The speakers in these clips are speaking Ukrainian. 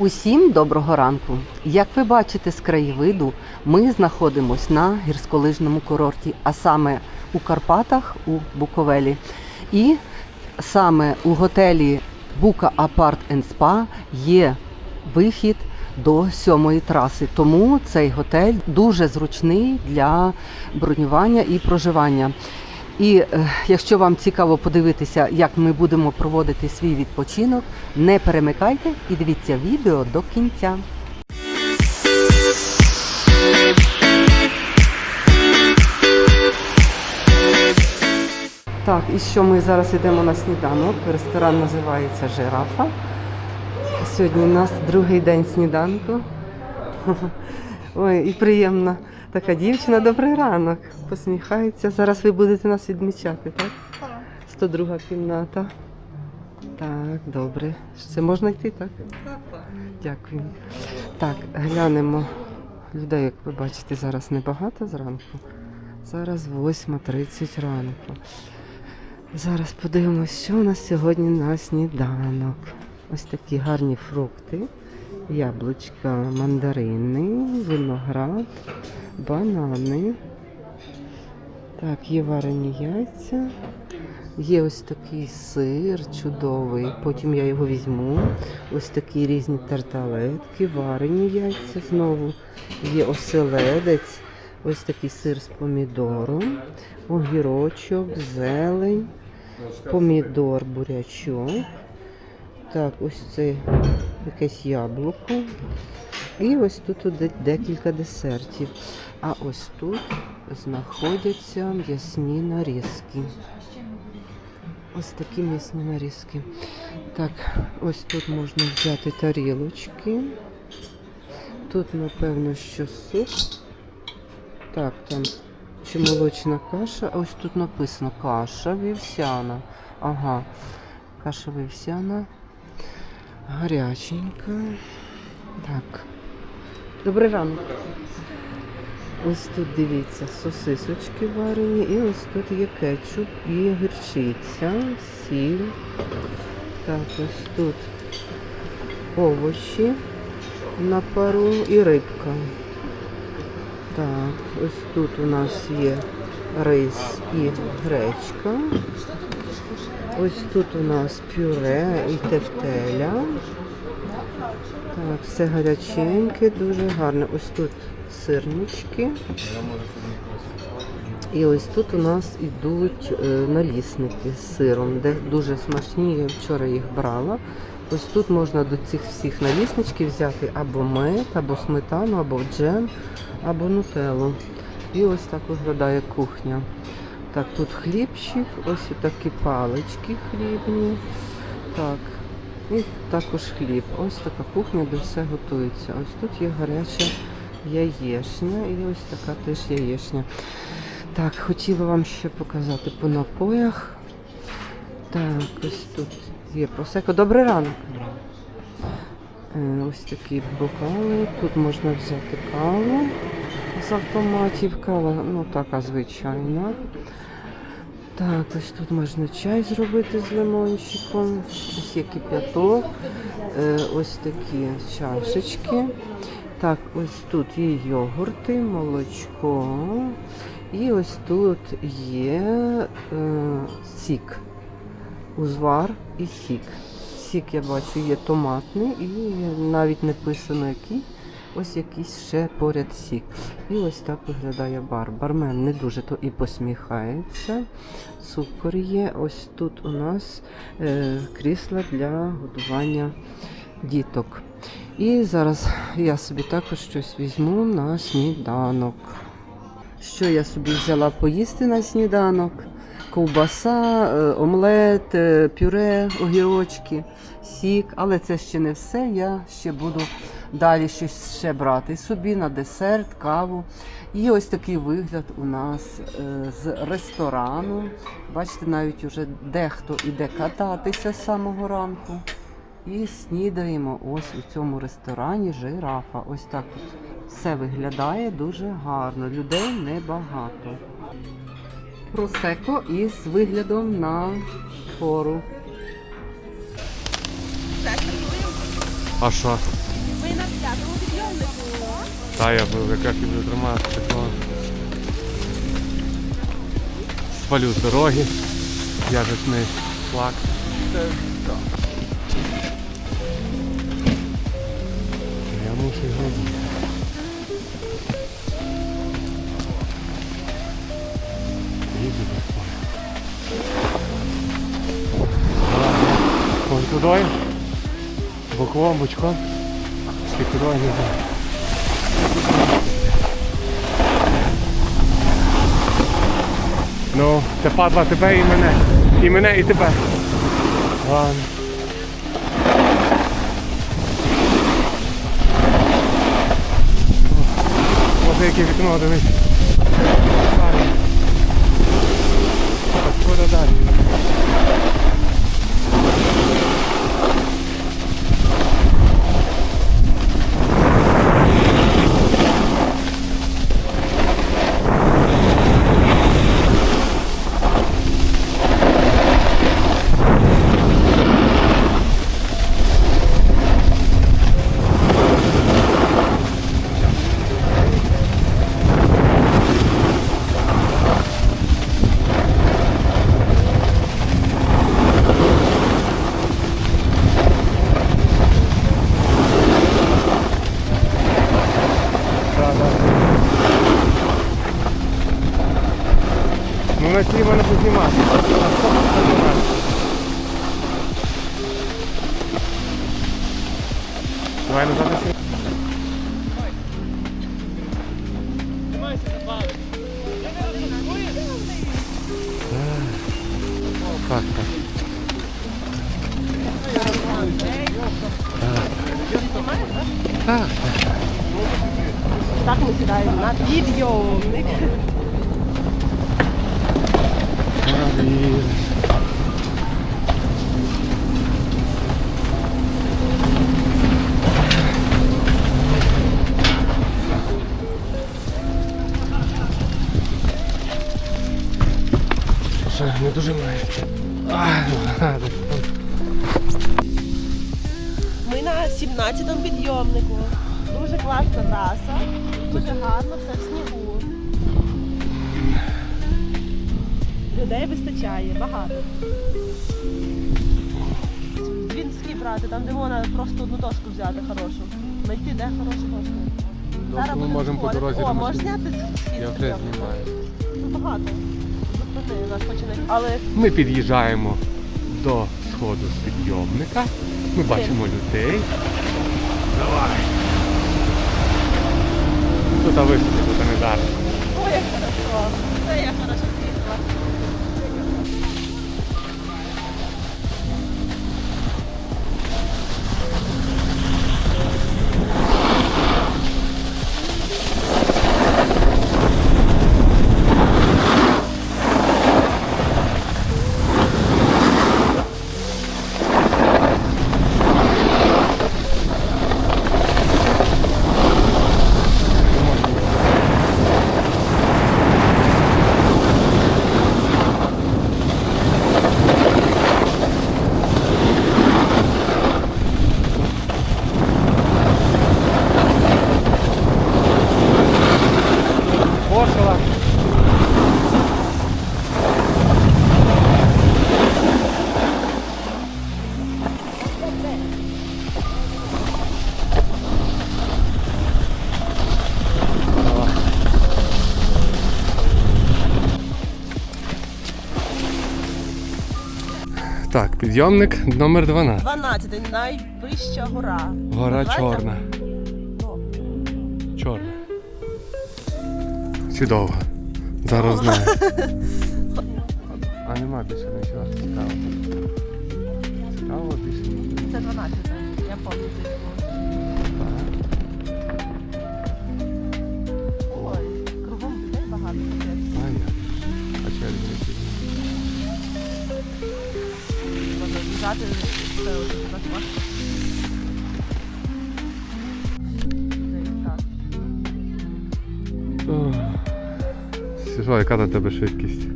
Усім доброго ранку! Як ви бачите з краєвиду, ми знаходимося на гірськолижному курорті, а саме у Карпатах у Буковелі. І саме у готелі Бука Апарт Спа є вихід до сьомої траси. Тому цей готель дуже зручний для бронювання і проживання. І е, якщо вам цікаво подивитися, як ми будемо проводити свій відпочинок, не перемикайте і дивіться відео до кінця. Так, і що ми зараз йдемо на сніданок. Ресторан називається Жирафа. Сьогодні у нас другий день сніданку. Ой, і приємна така дівчина. Добрий ранок. Посміхається. Зараз ви будете нас відмічати, так? Так. 102 кімната. Так, добре. Це можна йти, так? Дякую. Так, глянемо. Людей, як ви бачите, зараз небагато зранку. Зараз 8.30 ранку. Зараз подивимося, що у нас сьогодні на сніданок. Ось такі гарні фрукти, яблучка, мандарини, виноград, банани. Так, є варені яйця. Є ось такий сир чудовий. Потім я його візьму. Ось такі різні тарталетки, варені яйця знову. Є оселедець, ось такий сир з помідором, огірочок, зелень, помідор, бурячок. Так, ось це якесь яблуко. І ось тут декілька десертів. А ось тут знаходяться м'ясні нарізки. Ось такі м'ясні нарізки. Так, ось тут можна взяти тарілочки. Тут, напевно, що суп. Так, там чи молочна каша. А ось тут написано каша вівсяна. Ага, каша вівсяна. Гаряченька. Так. Добрий ранок. Ось тут дивіться, сосисочки варені, і ось тут є кетчуп і гірчиця, сіль. Так, ось тут овочі на пару і рибка. Так, ось тут у нас є рис і гречка. Ось тут у нас пюре і тефтеля. Так, все гаряченьке, дуже гарне. Ось тут сирнички. І ось тут у нас ідуть е, налісники з сиром, де дуже смачні. Я вчора їх брала. Ось тут можна до цих всіх налісничків взяти або мед, або сметану, або джем, або нутеллу. І ось так виглядає кухня. Так, тут хлібчик, ось такі палички хлібні. Так, і також хліб. Ось така кухня, де все готується. Ось тут є гаряча яєшня і ось така теж яєшня. Так, хотіла вам ще показати по напоях. Так, ось тут є просеко. Добрий ранок. Е, Ось такі бокали. Тут можна взяти каву з автоматів. Кава, ну така звичайна. Так, ось тут можна чай зробити з лимончиком. Ось є кип'яток. Е, Ось такі чашечки. Так, ось тут є йогурти, молочко. І ось тут є е, сік. Узвар і сік. Сік я бачу є томатний і навіть не писано який. Ось якийсь ще поряд сік. І ось так виглядає бар. Бармен не дуже то і посміхається. Цукор є. Ось тут у нас е, крісла для годування діток. І зараз я собі також щось візьму на сніданок. Що я собі взяла поїсти на сніданок? Ковбаса, е, омлет, е, пюре, огірочки, сік. Але це ще не все. Я ще буду далі щось ще брати собі на десерт, каву. І ось такий вигляд у нас е, з ресторану. Бачите, навіть уже дехто іде кататися з самого ранку. І снідаємо ось у цьому ресторані жирафа. Ось так тут все виглядає дуже гарно. Людей небагато. Просеко із виглядом на гору. А що? Та я був якраз і буду тримати такого. Спалю з дороги. Яжесний флаг. Я мушу його. Вон туди. Боком, бочком. Чи куди не знаю. Ну, це падла тебе і мене. І мене, і тебе. Ладно. Може яке вікно дивись. Так, так. Так ми сідаємо на підйомник. Далі. Ще не дуже має. 11 підйомнику. Дуже класна траса, дуже гарно, все в снігу. Людей вистачає, багато. Двінські брати, там де можна просто одну дошку взяти хорошу. Знайти, де хорошу дошку. Зараз ми можемо по дорозі. О, можеш зняти Я вже знімаю. Ну багато. Але ми під'їжджаємо до сходу з підйомника. Ми бачимо людей. Давай. Тут висоти, тут не зараз. Ой, як хорошо. Це я хорошо Так, підйомник номер 12. 12 найвища гора. Гора Називається? чорна. О, Чорна. Чи довга? Зараз знаю. А нема більше нічого цікавого. Цікавого більше. Це 12, я пам'ятаю. Треба їжджати, це ось так важко. Десь так. Ох. Що, яка на тебе швидкість?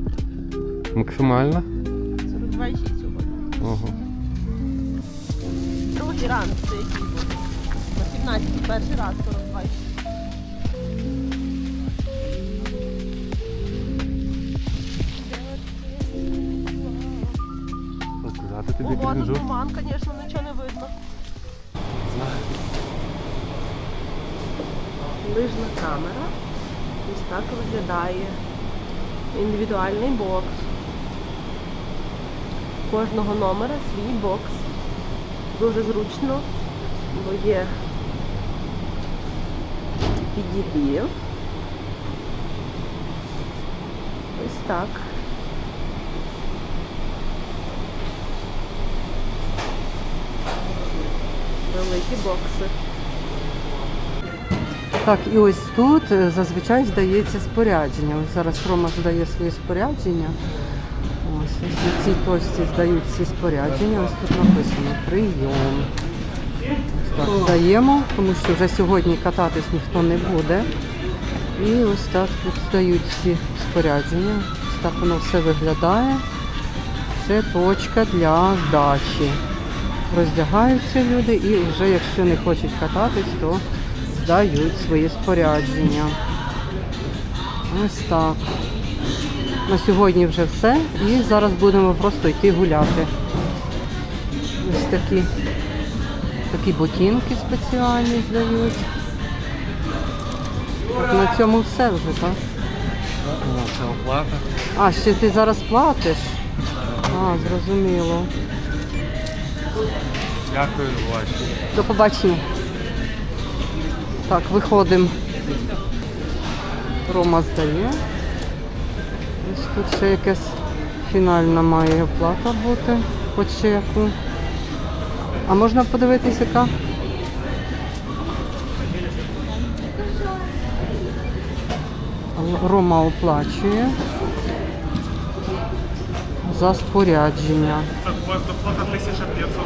Максимальна? 42,6 сьогодні. Ого. Другий ранг, це який був? На 2,17, перший раз 42. Ого, тут туман, звісно, нічого не видно. Лижна камера. Ось так виглядає. Індивідуальний бокс. Кожного номера свій бокс. Дуже зручно, бо є підігрів. Ось так. Великі бокси. Так, і ось тут е, зазвичай здається спорядження. Ось зараз Рома здає своє спорядження. Ось, ось на цій точці здають всі спорядження. Ось тут написано прийом. Ось так здаємо, тому що вже сьогодні кататись ніхто не буде. І ось так тут здають всі спорядження. Ось так воно все виглядає. Це точка для здачі. Роздягаються люди і вже якщо не хочуть кататись, то здають свої спорядження. Ось так. На сьогодні вже все. І зараз будемо просто йти гуляти. Ось такі, такі ботинки спеціальні здають. Так, на цьому все вже, так? Ну, оплата. А, ще ти зараз платиш? А, зрозуміло. Дякую, бачу. До побачення. Так, виходимо. Рома здає. Ось тут ще якась фінальна має оплата бути по чеку. А можна подивитись, яка? Рома оплачує за спорядження. У вас доплата 1500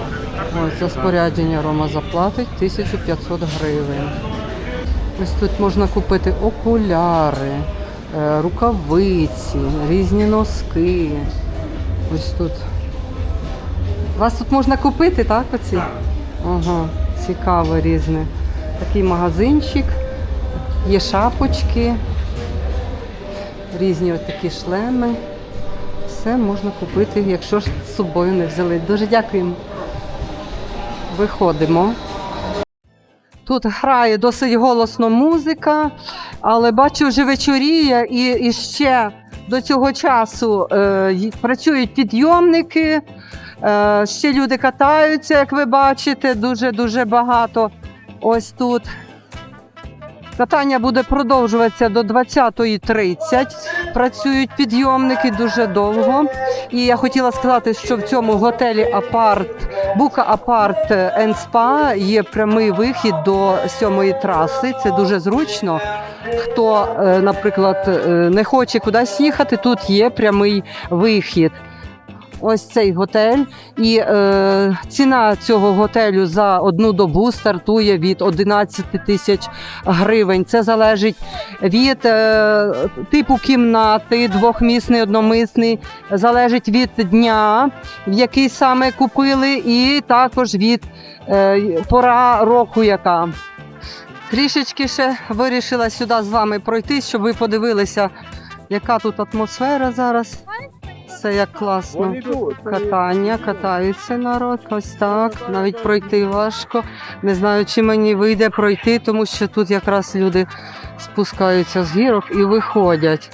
гривень. Ось за спорядження Рома заплатить 1500 гривень. Ось тут можна купити окуляри, е, рукавиці, різні носки. Ось тут. Вас тут можна купити, так? Оці? Ага, цікаво різне. Такий магазинчик, є шапочки, різні такі шлеми. Все можна купити, якщо ж з собою не взяли. Дуже дякуємо. Виходимо. Тут грає досить голосно музика, але бачу, вже вечоріє і, і ще до цього часу е, працюють підйомники. Е, ще люди катаються, як ви бачите, дуже-дуже багато. Ось тут. Катання буде продовжуватися до 20.30. Працюють підйомники дуже довго. І я хотіла сказати, що в цьому готелі Апарт, Бука Апарт енд Спа є прямий вихід до сьомої траси. Це дуже зручно. Хто, е, наприклад, е, не хоче кудись їхати, тут є прямий вихід. Ось цей готель, і е, ціна цього готелю за одну добу стартує від 11 тисяч гривень. Це залежить від е, типу кімнати, двохмісний, одномісний, залежить від дня, в який саме купили, і також від е, пора року, яка. Трішечки ще вирішила сюди з вами пройти, щоб ви подивилися, яка тут атмосфера зараз. Все як класно. Катання, катаються народ, ось так. Навіть пройти важко. Не знаю, чи мені вийде пройти, тому що тут якраз люди спускаються з гірок і виходять.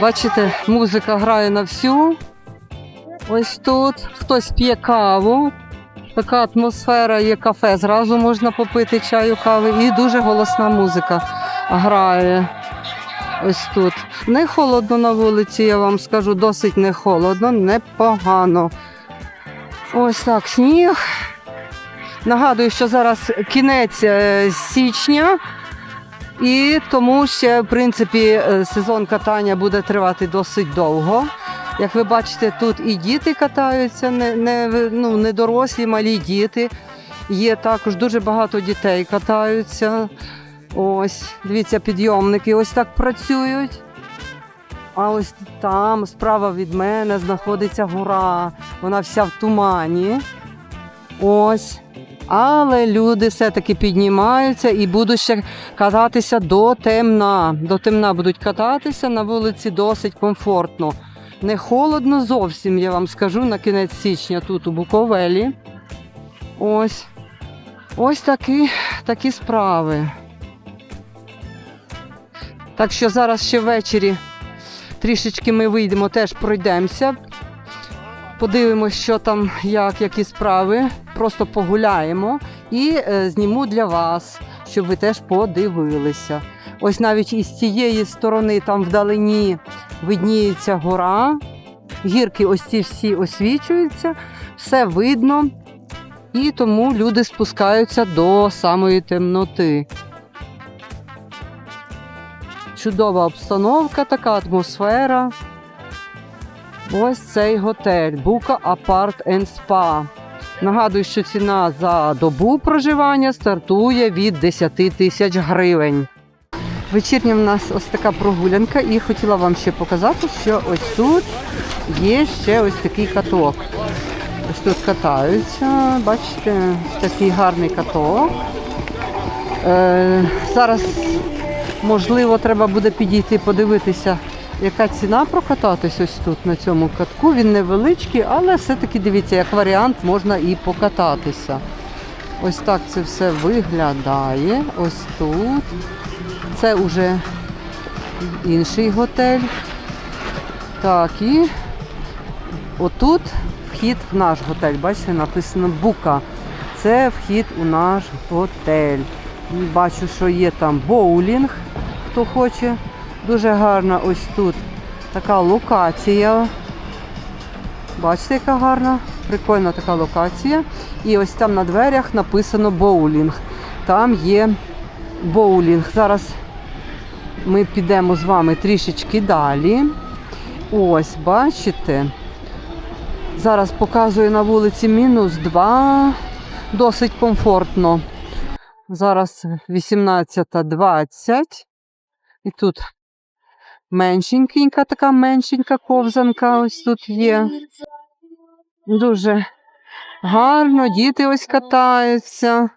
Бачите, музика грає на всю. Ось тут хтось п'є каву. Така атмосфера є кафе. Зразу можна попити чаю, кави. І дуже голосна музика грає. Ось тут. Не холодно на вулиці, я вам скажу, досить не холодно, непогано. Ось так, сніг. Нагадую, що зараз кінець е, січня, і тому ще, в принципі, е, сезон катання буде тривати досить довго. Як ви бачите, тут і діти катаються, не, не, ну, не дорослі, малі діти. Є також дуже багато дітей катаються. Ось, дивіться, підйомники ось так працюють. А ось там, справа від мене, знаходиться гора. Вона вся в тумані. Ось. Але люди все-таки піднімаються і будуть ще кататися до темна. До темна будуть кататися на вулиці досить комфортно. Не холодно зовсім, я вам скажу, на кінець січня тут у Буковелі. Ось. Ось такі, такі справи. Так що зараз ще ввечері трішечки ми вийдемо, теж пройдемося. Подивимось, що там, як, які справи. Просто погуляємо і е, зніму для вас, щоб ви теж подивилися. Ось навіть із цієї сторони, там вдалині, видніється гора. Гірки ось ці всі освічуються, все видно. І тому люди спускаються до самої темноти. Чудова обстановка, така атмосфера. Ось цей готель Бука Апарт Spa. Нагадую, що ціна за добу проживання стартує від 10 тисяч гривень. Вечірня в нас ось така прогулянка, і хотіла вам ще показати, що ось тут є ще ось такий каток. Ось тут катаються, бачите, такий гарний каток. Е, зараз, можливо, треба буде підійти подивитися, яка ціна прокататись ось тут на цьому катку. Він невеличкий, але все-таки дивіться, як варіант можна і покататися. Ось так це все виглядає. Ось тут. Це вже інший готель. Так, і отут вхід в наш готель. Бачите, написано Бука. Це вхід у наш готель. Бачу, що є там боулінг, хто хоче. Дуже гарна ось тут така локація. Бачите, яка гарна, прикольна така локація. І ось там на дверях написано боулінг. Там є боулінг. Зараз ми підемо з вами трішечки далі. Ось, бачите. Зараз показую на вулиці мінус 2. Досить комфортно. Зараз 18.20. І тут меншенька, така меншенька ковзанка ось тут є. Дуже гарно, діти ось катаються.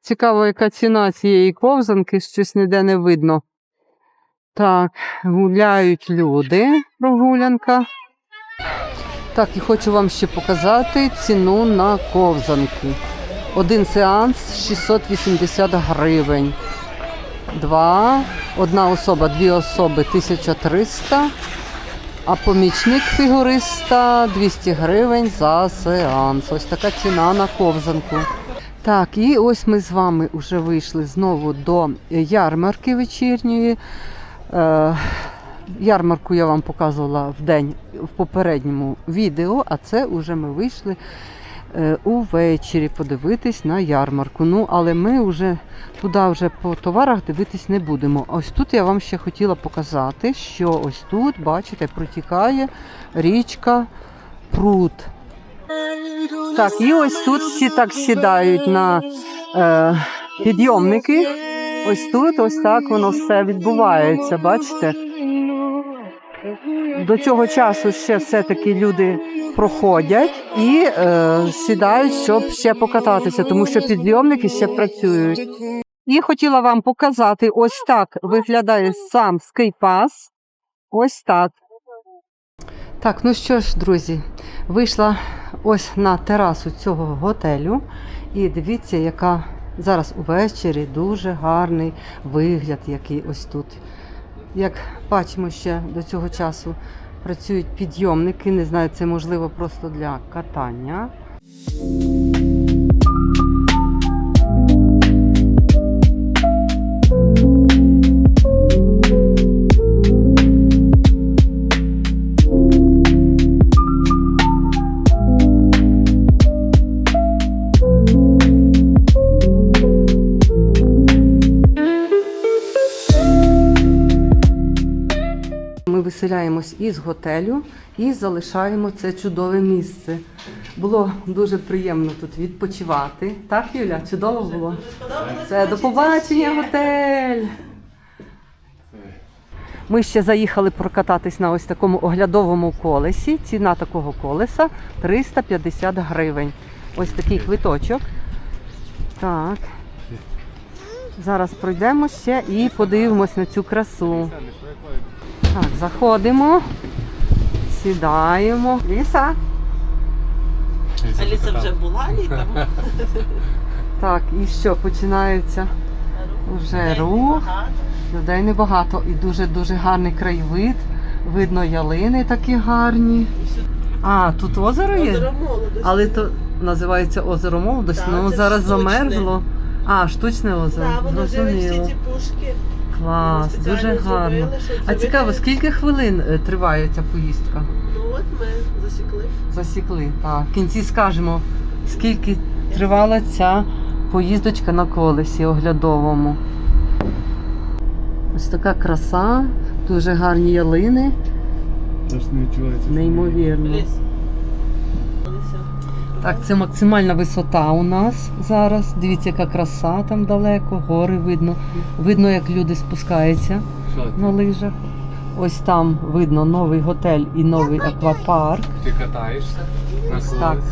Цікаво, яка ціна цієї ковзанки, щось ніде не видно. Так, гуляють люди, прогулянка. Так, і хочу вам ще показати ціну на ковзанки. Один сеанс 680 гривень. Два. Одна особа, дві особи 1300. А помічник фігуриста 200 гривень за сеанс. Ось така ціна на ковзанку. Так, і ось ми з вами вже вийшли знову до ярмарки вечірньої. Е, ярмарку я вам показувала в день в попередньому відео, а це вже ми вийшли увечері подивитись на ярмарку. Ну, але ми вже туди вже по товарах дивитись не будемо. Ось тут я вам ще хотіла показати, що ось тут, бачите, протікає річка Прут. Так, і ось тут всі так сідають на е, підйомники. Ось тут, ось так воно все відбувається, бачите? До цього часу ще все-таки люди проходять і е, сідають, щоб ще покататися, тому що підйомники ще працюють. І хотіла вам показати, ось так виглядає сам скейпас. Ось так. Так, ну що ж, друзі, вийшла ось на терасу цього готелю. І дивіться, яка зараз увечері дуже гарний вигляд, який ось тут. Як бачимо, ще до цього часу працюють підйомники. Не знаю, це можливо просто для катання. Ми виселяємось із готелю і залишаємо це чудове місце. Було дуже приємно тут відпочивати. Так, Юля? Чудово було? Це до побачення, готель! Ми ще заїхали прокататись на ось такому оглядовому колесі. Ціна такого колеса 350 гривень. Ось такий квиточок. Так. Зараз пройдемо ще і подивимось на цю красу. Так, заходимо, сідаємо. Ліса. Аліса вже була літом. Так, і що, починається вже рух. Людей небагато і дуже-дуже гарний краєвид. Видно ялини такі гарні. А, тут озеро є? Озеро молодості. Але то називається озеро молодості. Так, Ну це зараз штучне. замерзло. А, штучне озеро. Так, воно живе всі ці пушки. Клас, дуже гарно. А цікаво, скільки хвилин е, триває ця поїздка? Ну от ми засікли. Засікли. Так, в кінці скажемо, скільки тривала ця поїздочка на колесі оглядовому. Ось така краса, дуже гарні ялини, Аж не відчувається. неймовірно. Так, це максимальна висота у нас зараз. Дивіться, яка краса там далеко, гори видно. Видно, як люди спускаються на лижах. Ось там видно новий готель і новий аквапарк. Ти катаєшся на колесі.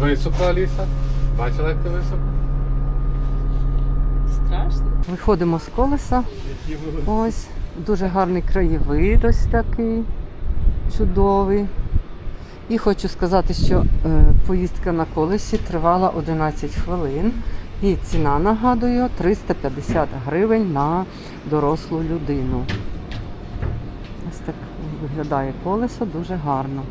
Високо, Аліса? Бачила, як ти високо? Страшно. Виходимо з колеса. Ось дуже гарний краєвид, ось такий чудовий. І хочу сказати, що е, поїздка на колесі тривала 11 хвилин. І ціна, нагадую, 350 гривень на дорослу людину. Ось так виглядає колесо дуже гарно.